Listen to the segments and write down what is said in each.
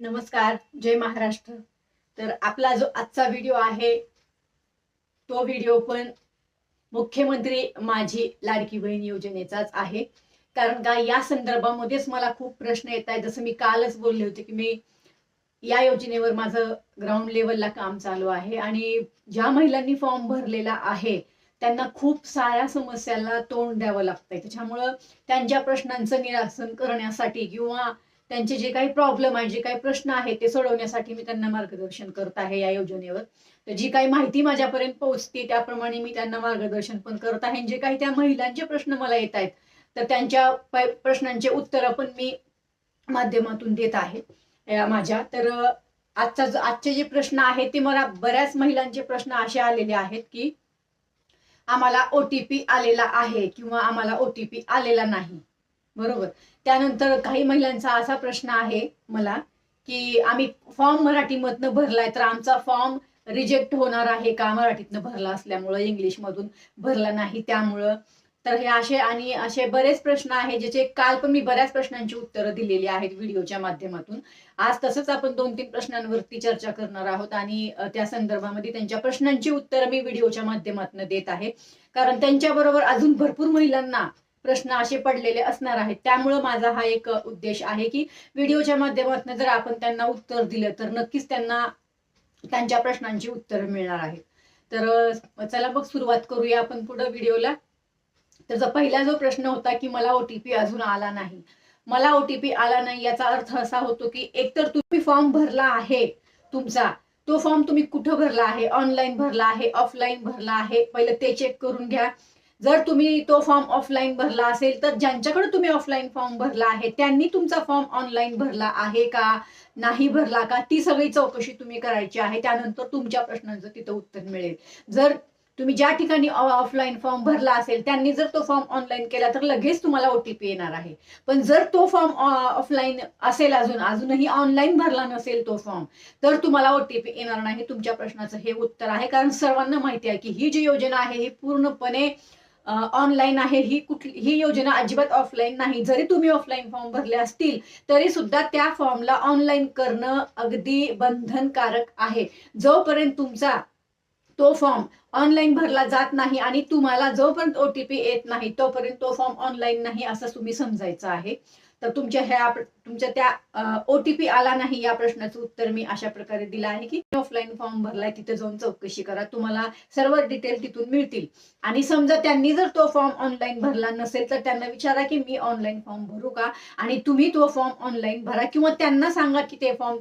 नमस्कार जय महाराष्ट्र. तर आपला जो आजचा व्हिडिओ आहे तो व्हिडिओ पण मुख्यमंत्री माझी लाडकी बहीण योजनेचाच आहे. कारण का या संदर्भामध्येच मला खूप प्रश्न येत आहेत. जसं मी कालच बोलले होते की मी या योजनेवर माझं ग्राउंड लेवलला काम चालू आहे आणि ज्या महिलांनी फॉर्म भरलेला आहे त्यांना खूप साऱ्या समस्याला तोंड द्यावं लागतंय. त्याच्यामुळं त्यांच्या प्रश्नांचं निरासन करण्यासाठी किंवा त्यांचे जे काही प्रॉब्लेम आहे जे काही प्रश्न आहेत ते सोडवण्यासाठी मी त्यांना मार्गदर्शन करत आहे या योजनेवर. तर जी काही माहिती माझ्यापर्यंत पोहोचते त्याप्रमाणे मी त्यांना मार्गदर्शन पण करत आहे. जे काही त्या महिलांचे प्रश्न मला येत आहेत तर त्यांच्या प्रश्नांचे उत्तरं पण मी माध्यमातून देत आहे. या माझ्या. तर आजचा जो- आजचे जे प्रश्न आहेत ते मला बऱ्याच महिलांचे प्रश्न असे आलेले आहेत की आम्हाला ओ टी पी आलेला आहे किंवा आम्हाला ओ टी पी आलेला नाही. बरोबर. त्यानंतर काही महिलांचा असा प्रश्न आहे मला की आम्ही फॉर्म मराठीमधनं भरलाय तर आमचा फॉर्म रिजेक्ट होणार आहे का? मराठीतनं भरला असल्यामुळं इंग्लिशमधून भरला नाही त्यामुळं. तर हे असे आणि असे बरेच प्रश्न आहे ज्याचे काल पण मी बऱ्याच प्रश्नांची उत्तरं दिलेली आहेत व्हिडिओच्या माध्यमातून. आज तसंच आपण दोन तीन प्रश्नांवरती चर्चा करणार आहोत आणि त्या संदर्भामध्ये त्यांच्या प्रश्नांची उत्तरं मी व्हिडिओच्या माध्यमातून देत आहे. कारण त्यांच्याबरोबर अजून भरपूर महिलांना प्रश्न असे पडलेले असणार आहेत. त्यामुळं माझा हा एक उद्देश आहे की व्हिडिओच्या माध्यमातून जर आपण त्यांना उत्तर दिलं तर नक्कीच त्यांना त्यांच्या प्रश्नांची उत्तरं मिळणार आहेत. तर चला मग सुरुवात करूया आपण पुढं व्हिडिओला. तर जो पहिला जो प्रश्न होता की मला ओटीपी अजून आला नाही. मला ओटीपी आला नाही याचा अर्थ असा होतो की एकतर तुम्ही फॉर्म भरला आहे तुमचा तो फॉर्म तुम्ही कुठं भरला आहे? ऑनलाईन भरला आहे ऑफलाईन भरला आहे? पहिलं ते चेक करून घ्या. जर तुम्ही तो फॉर्म ऑफलाईन भरला असेल तर ज्यांच्याकडे तुम्ही ऑफलाईन फॉर्म भरला आहे त्यांनी तुमचा फॉर्म ऑनलाईन भरला आहे का नाही भरला का ती सगळी चौकशी तुम्ही करायची आहे. त्यानंतर तुमच्या प्रश्नांचं तिथं उत्तर मिळेल. जर तुम्ही ज्या ठिकाणी ऑफलाईन फॉर्म भरला असेल त्यांनी जर तो फॉर्म ऑनलाईन केला तर लगेच तुम्हाला ओटीपी येणार आहे. पण जर तो फॉर्म ऑफलाईन असेल अजून अजूनही ऑनलाईन भरला नसेल तो फॉर्म तर तुम्हाला ओटीपी येणार नाही. तुमच्या प्रश्नाचं हे उत्तर आहे. कारण सर्वांना माहिती आहे की ही जी योजना आहे ही पूर्णपणे ऑनलाईन आहे. ही कुठली ही योजना अजिबात ऑफलाईन नाही. जरी तुम्ही ऑफलाईन फॉर्म भरले असतील तरी सुद्धा त्या फॉर्मला ऑनलाईन करणं अगदी बंधनकारक आहे. जोपर्यंत तुमचा तो फॉर्म ऑनलाईन भरला जात नाही आणि तुम्हाला जोपर्यंत ओटीपी येत नाही तोपर्यंत तो फॉर्म ऑनलाईन नाही असं तुम्ही समजायचं आहे. तर तुमच्या ह्या तुमच्या त्या ओटीपी आला नाही या प्रश्नाचं उत्तर मी अशा प्रकारे दिलं आहे की ऑफलाईन फॉर्म भरलाय तिथे जाऊन चौकशी करा. तुम्हाला सर्व डिटेल तिथून मिळतील. आणि समजा त्यांनी जर तो फॉर्म ऑनलाईन भरला नसेल तर त्यांना विचारा की मी ऑनलाईन फॉर्म भरू का? आणि तुम्ही तो फॉर्म ऑनलाईन भरा किंवा त्यांना सांगा की ते फॉर्म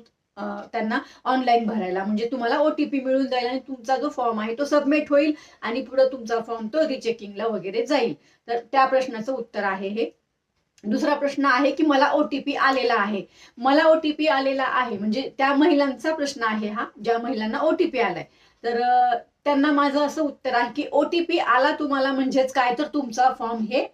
त्यांना ऑनलाईन भरायला. म्हणजे तुम्हाला ओटीपी मिळून जाईल आणि तुमचा जो फॉर्म आहे तो सबमिट होईल आणि पुढे तुमचा फॉर्म तो रिचेकिंगला वगैरे जाईल. तर त्या प्रश्नाचं उत्तर आहे हे. दुसरा प्रश्न आहे की मला ओटीपी आलेला आहे. मला ओटीपी आलेला आहे म्हणजे त्या महिलांचा प्रश्न आहे हा ज्या महिलांना ओटीपी आलाय. तर त्यांना माझं असं उत्तर आहे की ओटीपी आला तुम्हाला म्हणजेच काय? तर तुमचा फॉर्म हे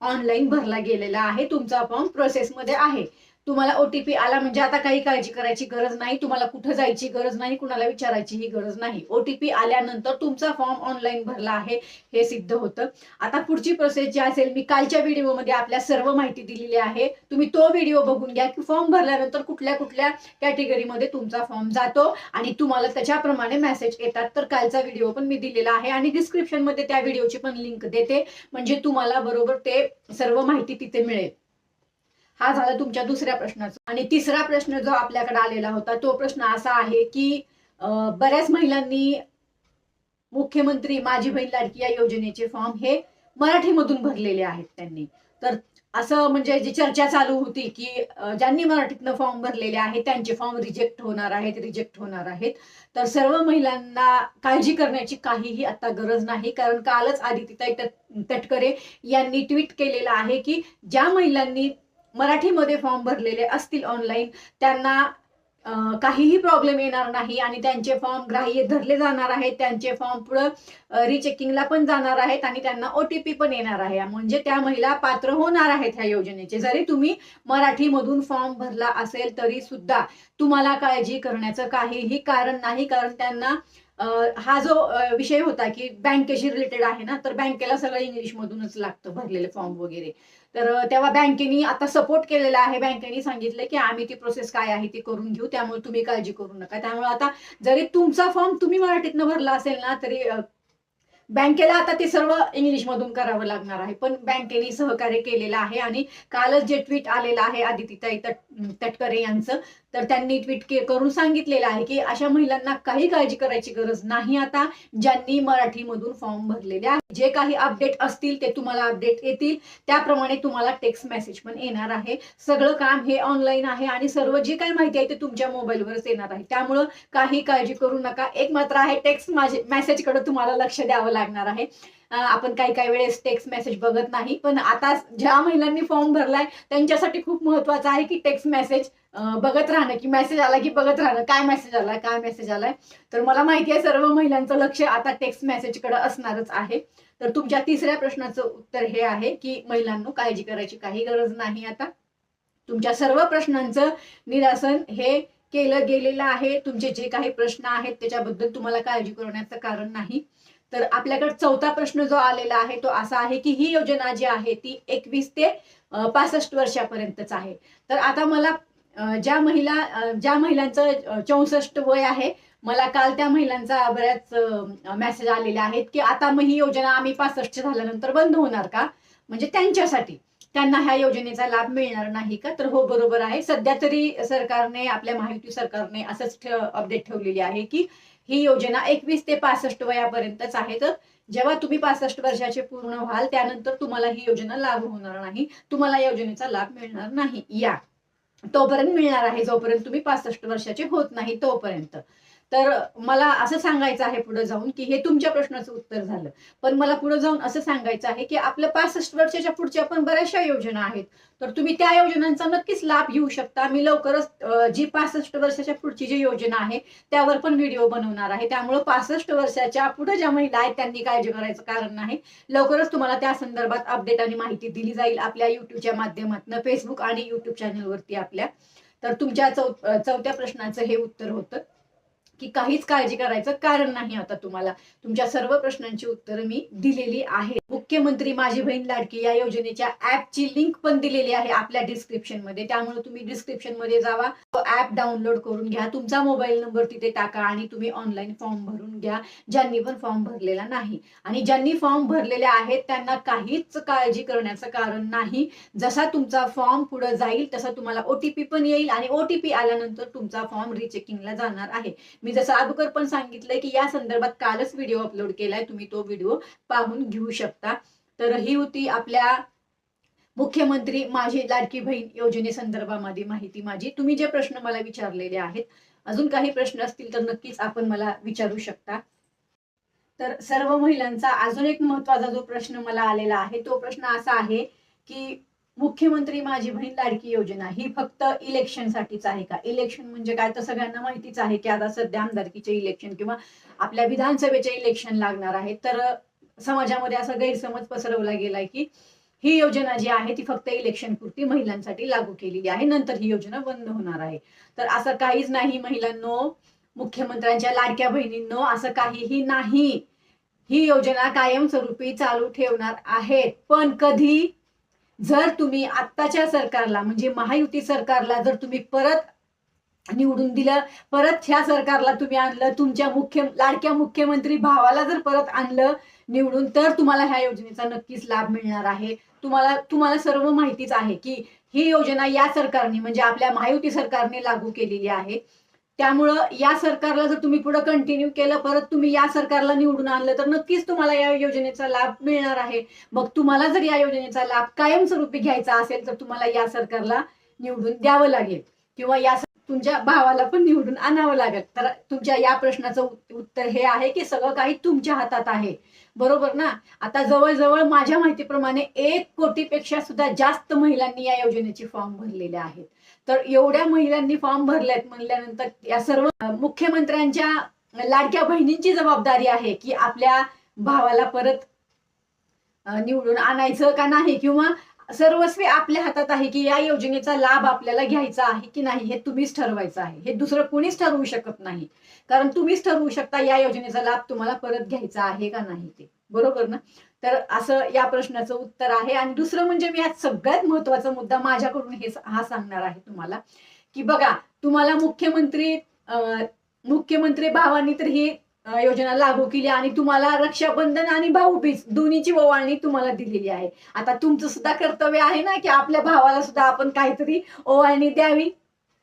ऑनलाईन भरला गेलेला आहे. तुमचा फॉर्म प्रोसेसमध्ये आहे. तुम्हाला ओटीपी आला म्हणजे आता काही काळजी करायची गरज नाही तुम्हाला कुठं जायची गरज नाही कुणाला विचारायची ही गरज नाही. ओटीपी आल्यानंतर तुमचा फॉर्म ऑनलाईन भरला आहे हे सिद्ध होतं. आता पुढची प्रोसेस जी असेल मी कालच्या व्हिडिओमध्ये आपल्या सर्व माहिती दिलेली आहे. तुम्ही तो व्हिडिओ बघून घ्या. की फॉर्म भरल्यानंतर कुठल्या कुठल्या कॅटेगरीमध्ये तुमचा फॉर्म जातो आणि तुम्हाला त्याच्याप्रमाणे मेसेज येतात. तर कालचा व्हिडिओ पण मी दिलेला आहे आणि डिस्क्रिप्शनमध्ये त्या व्हिडिओची पण लिंक देते. म्हणजे तुम्हाला बरोबर ते सर्व माहिती तिथे मिळेल. हा झाला तुमच्या दुसऱ्या प्रश्नाचा. आणि तिसरा प्रश्न जो आपल्याकडे आलेला होता तो प्रश्न असा आहे की बऱ्याच महिलांनी मुख्यमंत्री माझी बहीण लाडकी या योजनेचे फॉर्म हे मराठीमधून भरलेले आहेत त्यांनी. तर असं म्हणजे जी चर्चा चालू होती की ज्यांनी मराठीतनं फॉर्म भरलेले आहेत त्यांचे फॉर्म रिजेक्ट होणार आहेत रिजेक्ट होणार आहेत. तर सर्व महिलांना काळजी करण्याची काहीही आता गरज नाही. कारण कालच आदित्यताई तटकरे यांनी ट्विट केलेलं आहे की ज्या महिलांनी मराठीमध्ये फॉर्म भरलेले असतील ऑनलाईन त्यांना काहीही प्रॉब्लेम येणार नाही आणि त्यांचे फॉर्म ग्राह्य धरले जाणार आहेत त्यांचे फॉर्म पुढं रिचेकिंगला पण जाणार आहेत आणि त्यांना ओटीपी पण येणार आहे. म्हणजे त्या महिला पात्र होणार आहेत ह्या योजनेचे. जरी तुम्ही मराठीमधून फॉर्म भरला असेल तरी सुद्धा तुम्हाला काळजी करण्याचं काहीही कारण नाही. कारण त्यांना हा जो विषय होता की बँकेशी रिलेटेड आहे ना तर बँकेला सगळं इंग्लिशमधूनच लागतं भरलेले फॉर्म वगैरे. तर तेव्हा बँकेने आता सपोर्ट केलेला आहे. बँकेने सांगितलं की आम्ही ती प्रोसेस काय आहे ती करून घेऊ. त्यामुळे तुम्ही काळजी करू नका. त्यामुळे आता जरी तुमचा फॉर्म तुम्ही मराठीतनं भरला असेल ना तरी बँकेला आता ते सर्व इंग्लिशमधून करावं लागणार आहे. पण बँकेने सहकार्य केलेलं आहे आणि कालच जे ट्विट आलेलं आहे आदिती तटकरे यांचं तर त्यांनी ट्विट के करून सांगितलेलं आहे की अशा महिलांना काही काळजी करायची गरज नाही आता ज्यांनी मराठीमधून फॉर्म भरलेले आहे जे काही अपडेट असतील ते तुम्हाला अपडेट येतील. त्याप्रमाणे तुम्हाला टेक्स्ट मेसेज पण येणार आहे. सगळं काम हे ऑनलाईन आहे आणि सर्व जे काही माहिती आहे ते तुमच्या मोबाईलवरच येणार आहे. त्यामुळं काही काळजी करू नका. एक मात्र आहे टेक्स्ट मेसेजकडे तुम्हाला लक्ष द्यावं लागणार आहे. आपण काही काही वेळेस टेक्स्ट मेसेज बघत नाही. पण आता ज्या महिलांनी फॉर्म भरलाय त्यांच्यासाठी खूप महत्वाचं आहे की टेक्स्ट मेसेज बघत राहणं. की मेसेज आला की बघत राहणं. काय मेसेज आलाय काय मेसेज आलाय? तर मला माहिती आहे सर्व महिलांचं लक्ष आता टेक्स्ट मेसेजकडे असणारच आहे. तर तुमच्या तिसऱ्या प्रश्नाचं उत्तर हे आहे की महिलांनो काळजी करायची काही गरज नाही आता. तुमच्या सर्व प्रश्नांचं निरासन हे केलं गेलेलं आहे. तुमचे जे काही प्रश्न आहेत त्याच्याबद्दल तुम्हाला काळजी करण्याचं कारण नाही. तर आपल्याकडे चौथा प्रश्न जो आलेला आहे तो असा आहे की ही योजना जी आहे ती एकवीस ते पासष्ट वर्षापर्यंतच आहे. तर आता मला ज्या महिला ज्या महिलांचं चौसष्ट वय आहे मला काल त्या महिलांचा बऱ्याच मेसेज आलेले आहेत की आता मग ही योजना आम्ही पासष्ट झाल्यानंतर बंद होणार का? म्हणजे त्यांच्यासाठी. त्यांना ह्या योजनेचा लाभ मिळणार नाही का? तर हो बरोबर आहे. सध्या तरी सरकारने आपल्या महायुती सरकारने असंच अपडेट ठेवलेली आहे की ही योजना एकवीस ते पासष्ट वयापर्यंतच आहे. तर जेव्हा तुम्ही पासष्ट वर्षाचे पूर्ण व्हाल त्यानंतर तुम्हाला ही योजना लागू होणार नाही. तुम्हाला योजनेचा लाभ मिळणार नाही. या. तोपर्यंत मिळणार आहे जोपर्यंत तुम्ही पासष्ट वर्षाचे होत नाही तोपर्यंत. तर मला असं सांगायचं आहे पुढे जाऊन की हे तुमच्या प्रश्नाचं उत्तर झालं. पण मला पुढे जाऊन असं सांगायचं आहे की आपल्या पासष्ट वर्षाच्या पुढच्या पण बऱ्याचशा योजना आहेत. तर तुम्ही त्या योजनांचा नक्कीच लाभ घेऊ शकता. मी लवकरच जी पासष्ट वर्षाच्या पुढची जी योजना आहे त्यावर पण व्हिडिओ बनवणार आहे. त्यामुळे पासष्ट वर्षाच्या पुढे ज्या महिला आहेत त्यांनी काळजी करायचं कारण नाही. लवकरच तुम्हाला त्या संदर्भात अपडेट आणि माहिती दिली जाईल आपल्या युट्यूबच्या माध्यमातून फेसबुक आणि युट्यूब चॅनलवरती आपल्या. तर तुमच्या चौ चौथ्या प्रश्नाचं हे उत्तर होतं. की काहीच काळजी करायचं कारण नाही आता तुम्हाला. तुमच्या सर्व प्रश्नांची उत्तरं मी दिलेली आहे मुख्यमंत्री माझी बहीण लाडकी या योजनेच्या ऍपची लिंक पण दिलेली आहे आपल्या डिस्क्रिप्शनमध्ये त्यामुळे तुम्ही डिस्क्रिप्शनमध्ये जावा. तो ऍप डाउनलोड करून घ्या. तुमचा मोबाईल नंबर तिथे टाका आणि तुम्ही ऑनलाईन फॉर्म भरून घ्या. ज्यांनी पण फॉर्म भरलेला नाही. आणि ज्यांनी फॉर्म भरलेले आहेत त्यांना काहीच काळजी करण्याचं कारण नाही. जसा तुमचा फॉर्म पुढे जाईल तसा तुम्हाला ओटीपी पण येईल आणि ओटीपी आल्यानंतर तुमचा फॉर्म रिचेकिंगला जाणार आहे. मी जसं अगोदर पण सांगितलंय की या संदर्भात कालच व्हिडिओ अपलोड केलाय. तुम्ही तो व्हिडिओ पाहून घेऊ शकता. तर ही होती आपल्या मुख्यमंत्री माझी लाडकी बहीण योजनेसंदर्भामध्ये माहिती माझी. तुम्ही जे प्रश्न मला विचारलेले आहेत अजून काही प्रश्न असतील तर नक्कीच आपण मला विचारू शकता. तर सर्व महिलांचा अजून एक महत्त्वाचा जो प्रश्न मला आलेला आहे तो प्रश्न असा आहे की मुख्यमंत्री माझी बहीण लाडकी योजना ही फक्त इलेक्शन साठीच आहे का? इलेक्शन म्हणजे काय? तर सगळ्यांना माहितीच आहे की आता सध्या आमदारकीचे इलेक्शन किंवा आपल्या विधानसभेचे इलेक्शन लागणार आहे तर समाजामध्ये असा गैरसमज पसरवला गेलाय की ही योजना जी आहे ती फक्त इलेक्शन पुरती महिलांसाठी लागू केलेली आहे. नंतर ही योजना बंद होणार आहे. तर असं काहीच नाही महिलांनो मुख्यमंत्र्यांच्या लाडक्या बहिणींनो असं काहीही नाही. ही योजना कायमस्वरूपी चालू ठेवणार आहेत. पण कधी जर तुम्ही आत्ताच्या सरकारला म्हणजे महायुती सरकारला जर तुम्ही परत निवडून दिलं परत ह्या सरकारला तुम्ही आणलं तुमच्या मुख्य लाडक्या मुख्यमंत्री भावाला जर परत आणलं निवडून तर तुम्हाला ह्या योजनेचा नक्कीच लाभ मिळणार आहे. तुम्हाला तुम्हाला सर्व माहितीच आहे की ही योजना या सरकारने म्हणजे आपल्या महायुती सरकारने लागू केलेली आहे. त्यामुळं या सरकारला जर तुम्ही पुढे कंटिन्यू केलं परत तुम्ही या सरकारला निवडून आणलं तर नक्कीच तुम्हाला या योजनेचा लाभ मिळणार आहे. मग तुम्हाला जर या योजनेचा लाभ कायमस्वरूपी घ्यायचा असेल तर तुम्हाला या सरकारला निवडून द्यावं लागेल. किंवा या तुमच्या भावाला पण निवडून आणावं लागेल. तर तुमच्या या प्रश्नाचं उत्तर हे आहे की सगळं काही तुमच्या हातात आहे. बरोबर ना? आता जवळजवळ माझ्या माहितीप्रमाणे एक कोटीपेक्षा सुद्धा जास्त महिलांनी या योजनेचे फॉर्म भरलेले आहेत. तर एवढ्या महिलांनी फॉर्म भरलेत म्हणल्यानंतर या सर्व मुख्यमंत्र्यांच्या लाडक्या बहिणींची जबाबदारी आहे की आपल्या भावाला परत निवडून आणायचं का नाही? किंवा सर्वस्वी आपल्या हातात आहे की या योजनेचा लाभ आपल्याला घ्यायचा आहे की नाही हे तुम्हीच ठरवायचं आहे. हे दुसरं कोणीच ठरवू शकत नाही. कारण तुम्हीच ठरवू शकता या योजनेचा लाभ तुम्हाला परत घ्यायचा आहे का नाही ते. बरोबर ना? तर असं या प्रश्नाचं उत्तर आहे. आणि दुसरं म्हणजे मी आज सगळ्यात महत्त्वाचा मुद्दा माझ्याकडून हे हा सांगणार आहे तुम्हाला. की बघा तुम्हाला मुख्यमंत्री मुख्यमंत्री भावांनी तर ही योजना लागू केली आणि तुम्हाला रक्षाबंधन आणि भाऊबीज दोन्हीची ओवाळणी तुम्हाला दिलेली आहे. आता तुमचं सुद्धा कर्तव्य आहे ना की आपल्या भावाला सुद्धा आपण काहीतरी ओवाळणी द्यावी.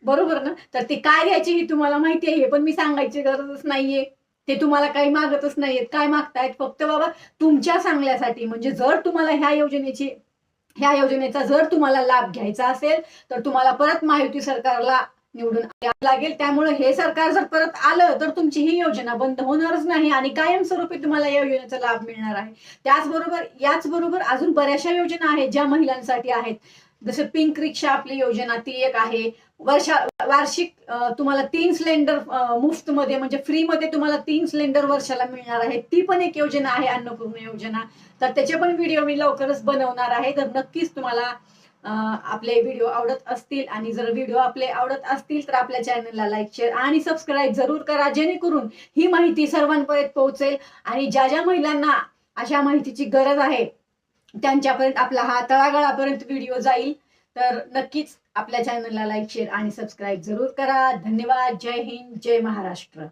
बरोबर ना? तर ते काय द्यायची हे तुम्हाला माहिती आहे हे पण मी सांगायची गरजच नाहीये. ते तुम्हाला काही मागतच नाहीयेत. काय मागतायत? फक्त बाबा तुमच्या चांगल्यासाठी म्हणजे जर तुम्हाला ह्या योजनेची ह्या योजनेचा जर तुम्हाला लाभ घ्यायचा असेल तर तुम्हाला परत महायुती सरकारला निवडून यावं लागेल. त्यामुळे हे सरकार जर परत आलं तर तुमची ही योजना बंद होणारच नाही आणि कायमस्वरूपी तुम्हाला या योजनेचा लाभ मिळणार आहे. त्याचबरोबर याचबरोबर अजून बऱ्याचशा योजना आहेत ज्या महिलांसाठी आहेत. जसं पिंक रिक्षा आपली योजना ती एक आहे. वर्षा वार्षिक तुम्हाला तीन सिलेंडर मुफ्त मध्ये म्हणजे फ्री मध्ये तुम्हाला तीन सिलेंडर वर्षाला मिळणार आहे. ती पण एक योजना आहे अन्नपूर्ण योजना. तर त्याचे पण व्हिडिओ मी लवकरच बनवणार आहे. तर नक्कीच तुम्हाला आपले व्हिडिओ आवडत असतील आणि जर व्हिडिओ आपले आवडत असतील तर आपल्या चॅनलला लाईक शेअर आणि सबस्क्राईब जरूर करा जेणेकरून ही माहिती सर्वांपर्यंत पोहोचेल आणि ज्या ज्या महिलांना अशा माहितीची गरज आहे त्यांच्यापर्यंत आपला हा तळागाळापर्यंत व्हिडिओ जाईल. तर नक्कीच आपल्या चॅनलला लाईक शेअर आणि सबस्क्राईब जरूर करा. धन्यवाद. जय हिंद. जय महाराष्ट्र.